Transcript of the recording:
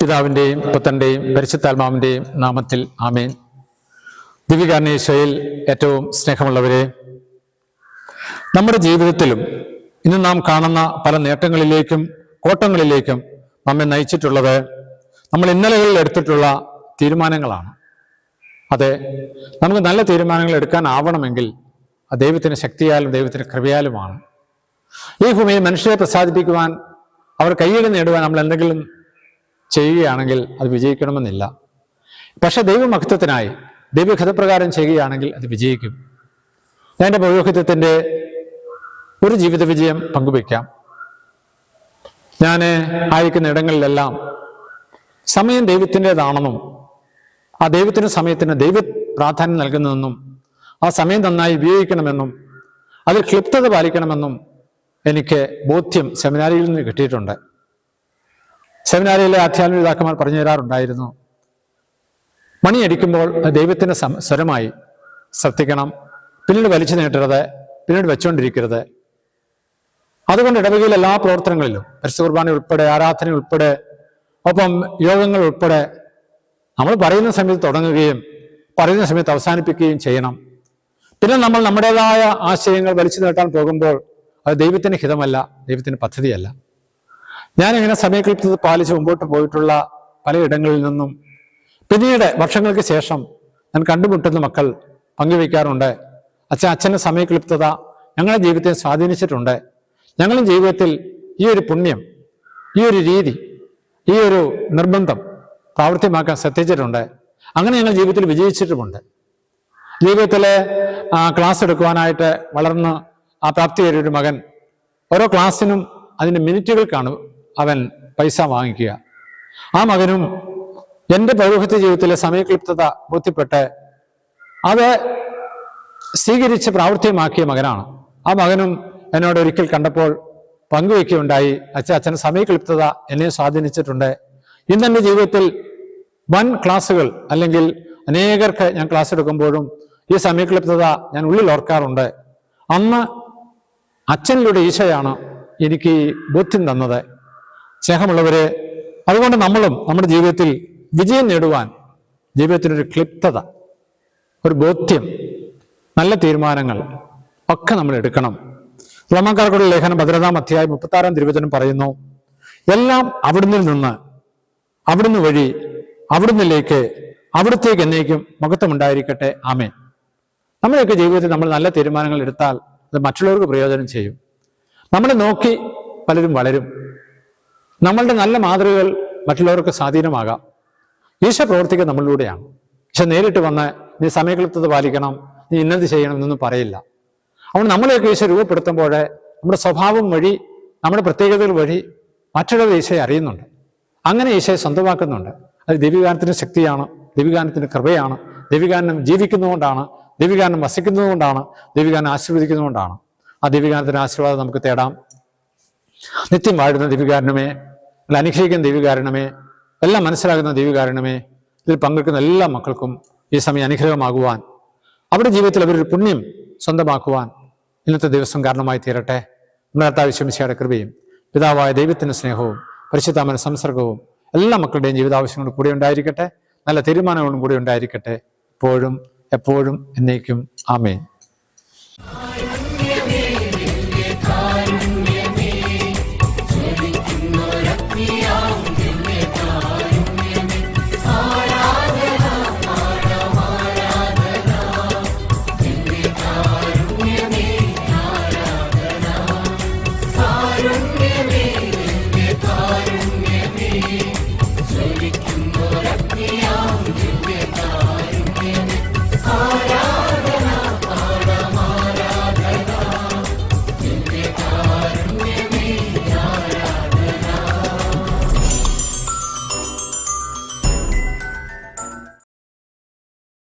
പിതാവിന്റെയും പുത്തന്റെയും പരിശുദ്ധാത്മാവിന്റെയും നാമത്തിൽ ആമേൻ. ദിവികാരണേശ്വയിൽ ഏറ്റവും സ്നേഹമുള്ളവരെ നമ്മുടെ ജീവിതത്തിലും ഇന്ന് നാം കാണുന്ന പല നേട്ടങ്ങളിലേക്കും കോട്ടങ്ങളിലേക്കും നമ്മെ നയിച്ചിട്ടുള്ളത് നമ്മൾ ഇന്നലകളിൽ എടുത്തിട്ടുള്ള തീരുമാനങ്ങളാണ്. അതെ നമുക്ക് നല്ല തീരുമാനങ്ങൾ എടുക്കാനാവണമെങ്കിൽ ദൈവത്തിന്റെ ശക്തിയാലും ദൈവത്തിന്റെ കൃപയാലുമാണ്. ഈ ഭൂമിയിൽ മനുഷ്യരെ പ്രസാദിപ്പിക്കുവാൻ അവർ കയ്യിൽ നേടുവാൻ നമ്മൾ എന്തെങ്കിലും ചെയ്യുകയാണെങ്കിൽ അത് വിജയിക്കണമെന്നില്ല. പക്ഷെ ദൈവമഹത്വത്തിനായി ദൈവഘതപ്രകാരം ചെയ്യുകയാണെങ്കിൽ അത് വിജയിക്കും. ഞാൻ എന്റെ പൗരോഹിത്യത്തിന്റെ ഒരു ജീവിത വിജയം പങ്കുവയ്ക്കാം. ഞാൻ ആയിരിക്കുന്ന ഇടങ്ങളിലെല്ലാം സമയം ദൈവത്തിന്റെതാണെന്നും ആ ദൈവത്തിന് സമയത്തിന് ദൈവ പ്രാധാന്യം നൽകുന്നതെന്നും ആ സമയം നന്നായി ഉപയോഗിക്കണമെന്നും അതിൽ ക്ലിപ്തത പാലിക്കണമെന്നും എനിക്ക് ബോധ്യം സെമിനാരിയിൽ നിന്ന് കിട്ടിയിട്ടുണ്ട്. സെമിനാരിയിലെ ആധ്യാത്മിക പറഞ്ഞു തരാറുണ്ടായിരുന്നു. മണിയടിക്കുമ്പോൾ ദൈവത്തിന്റെ സ്വരമായി ശ്രദ്ധിക്കണം. പിന്നീട് വലിച്ചു നീട്ടരുത്. പിന്നീട് വെച്ചുകൊണ്ടിരിക്കരുത്. അതുകൊണ്ട് ഇടവകയിൽ എല്ലാ പ്രവർത്തനങ്ങളിലും പരിശുദ്ധ കുർബാന ഉൾപ്പെടെ ആരാധന ഉൾപ്പെടെ ഒപ്പം യോഗങ്ങൾ ഉൾപ്പെടെ നമ്മൾ പറയുന്ന സമയത്ത് തുടങ്ങുകയും പറയുന്ന സമയത്ത് അവസാനിപ്പിക്കുകയും ചെയ്യണം. പിന്നെ നമ്മൾ നമ്മുടേതായ ആശയങ്ങൾ വലിച്ചു നീട്ടാൻ പോകുമ്പോൾ അത് ദൈവത്തിന് ഹിതമല്ല ദൈവത്തിന് പദ്ധതിയല്ല. ഞാനിങ്ങനെ സമയക്ലിപ്തത പാലിച്ച് മുമ്പോട്ട് പോയിട്ടുള്ള പലയിടങ്ങളിൽ നിന്നും പിന്നീട് വർഷങ്ങൾക്ക് ശേഷം ഞാൻ കണ്ടുമുട്ടുന്ന മക്കൾ പങ്കുവയ്ക്കാറുണ്ട്. അച്ഛൻ അച്ഛന്റെ സമയക്ലിപ്തത ഞങ്ങളുടെ ജീവിതത്തെ സ്വാധീനിച്ചിട്ടുണ്ട്. ഞങ്ങളും ജീവിതത്തിൽ ഈ ഒരു പുണ്യം ഈ ഒരു രീതി ഈ ഒരു നിർബന്ധം പ്രാവർത്തിയമാക്കാൻ ശ്രദ്ധിച്ചിട്ടുണ്ട്. അങ്ങനെ ഞങ്ങൾ ജീവിതത്തിൽ വിജയിച്ചിട്ടുമുണ്ട്. ജീവിതത്തിലെ ക്ലാസ് എടുക്കുവാനായിട്ട് വളർന്ന് ആ പ്രാപ്തി ഒരു മകൻ ഓരോ ക്ലാസ്സിനും അതിന്റെ മിനിറ്റുകൾക്കാണ് അവൻ പൈസ വാങ്ങിക്കുക. ആ മകനും എന്റെ പൗരോഹിത്യ ജീവിതത്തിലെ സമയക്ലിപ്തത ബോധ്യപ്പെട്ട് അത് സ്വീകരിച്ച് പ്രാവർത്തികമാക്കിയ മകനാണ്. ആ മകനും എന്നോട് ഒരിക്കൽ കണ്ടപ്പോൾ പങ്കുവയ്ക്കുകയുണ്ടായി അച്ഛൻ അച്ഛന്റെ സമയക്ലിപ്തത എന്നെ സ്വാധീനിച്ചിട്ടുണ്ട്. ഇന്ന് എന്റെ ജീവിതത്തിൽ വൻ ക്ലാസ്സുകൾ അല്ലെങ്കിൽ അനേകർക്ക് ഞാൻ ക്ലാസ് എടുക്കുമ്പോഴും ഈ സമയക്ലിപ്തത ഞാൻ ഉള്ളിൽ ഓർക്കാറുണ്ട്. അന്ന് അച്ഛനിലൂടെ ഈശോയാണ് എനിക്ക് ബോധ്യം തന്നത്. സ്നേഹമുള്ളവരെ അതുകൊണ്ട് നമ്മളും നമ്മുടെ ജീവിതത്തിൽ വിജയം നേടുവാൻ ജീവിതത്തിനൊരു ക്ലിപ്തത ഒരു ബോധ്യം നല്ല തീരുമാനങ്ങൾ ഒക്കെ നമ്മൾ എടുക്കണം. റോമാക്കാർക്കുള്ള ലേഖനം ഭദ്രതാം അധ്യായം മുപ്പത്താറാം തിരുവചനം പറയുന്നു എല്ലാം അവിടുന്ന് നിന്ന് അവിടുന്ന് വഴി അവിടുന്നിലേക്ക് അവിടത്തേക്ക് എന്നേക്കും മഹത്വമുണ്ടായിരിക്കട്ടെ. ആമേ നമ്മുടെയൊക്കെ ജീവിതത്തിൽ നമ്മൾ നല്ല തീരുമാനങ്ങൾ എടുത്താൽ അത് മറ്റുള്ളവർക്ക് പ്രയോജനം ചെയ്യും. നമ്മളെ നോക്കി പലരും വളരും. നമ്മളുടെ നല്ല മാതൃകകൾ മറ്റുള്ളവർക്ക് സ്വാധീനമാകാം. ഈശോ പ്രവർത്തിക്കുക നമ്മളിലൂടെയാണ്. ഈശോ നേരിട്ട് വന്ന് നീ സമയക്ലിപ്തത പാലിക്കണം നീ ഇന്നത് ചെയ്യണം എന്നൊന്നും പറയില്ല. അതുകൊണ്ട് നമ്മളെയൊക്കെ ഈശോ രൂപപ്പെടുത്തുമ്പോൾ നമ്മുടെ സ്വഭാവം വഴി നമ്മുടെ പ്രത്യേകതകൾ വഴി മറ്റുള്ളവർ ഈശയെ അറിയുന്നുണ്ട്. അങ്ങനെ ഈശയെ സ്വന്തമാക്കുന്നുണ്ട്. അത് ദിവ്യഗാനത്തിന്റെ ശക്തിയാണ് ദിവ്യഗാനത്തിന്റെ കൃപയാണ് ദിവ്യഗാനം ജീവിക്കുന്നതുകൊണ്ടാണ് ദിവ്യഗാനം വസിക്കുന്നതുകൊണ്ടാണ് ദിവ്യഗാനം ആശീർവദിക്കുന്നതുകൊണ്ടാണ്. ആ ദിവ്യഗാനത്തിന്റെ ആശീർവാദം നമുക്ക് തേടാം. നിത്യം വാഴുന്ന ദൈവികാരണമേ അല്ല അനുഗ്രഹിക്കുന്ന ദൈവികാരണമേ എല്ലാം മനസ്സിലാകുന്ന ദൈവികാരണമേ ഇതിൽ പങ്കെടുക്കുന്ന എല്ലാ മക്കൾക്കും ഈ സമയം അനുഗ്രഹമാകുവാൻ അവരുടെ ജീവിതത്തിൽ അവരൊരു പുണ്യം സ്വന്തമാക്കുവാൻ ഇന്നത്തെ ദിവസം കാരണമായി തീരട്ടെ. നമ്മളത്താ വിശ്വമിശയുടെ കൃപയും പിതാവായ ദൈവത്തിന്റെ സ്നേഹവും പരിശുദ്ധാമന സംസർഗവും എല്ലാ മക്കളുടെയും ജീവിതാവശ്യങ്ങളും കൂടെ ഉണ്ടായിരിക്കട്ടെ. നല്ല തീരുമാനങ്ങളും കൂടെ ഉണ്ടായിരിക്കട്ടെ. എപ്പോഴും എപ്പോഴും എന്നേക്കും. ആമേൻ.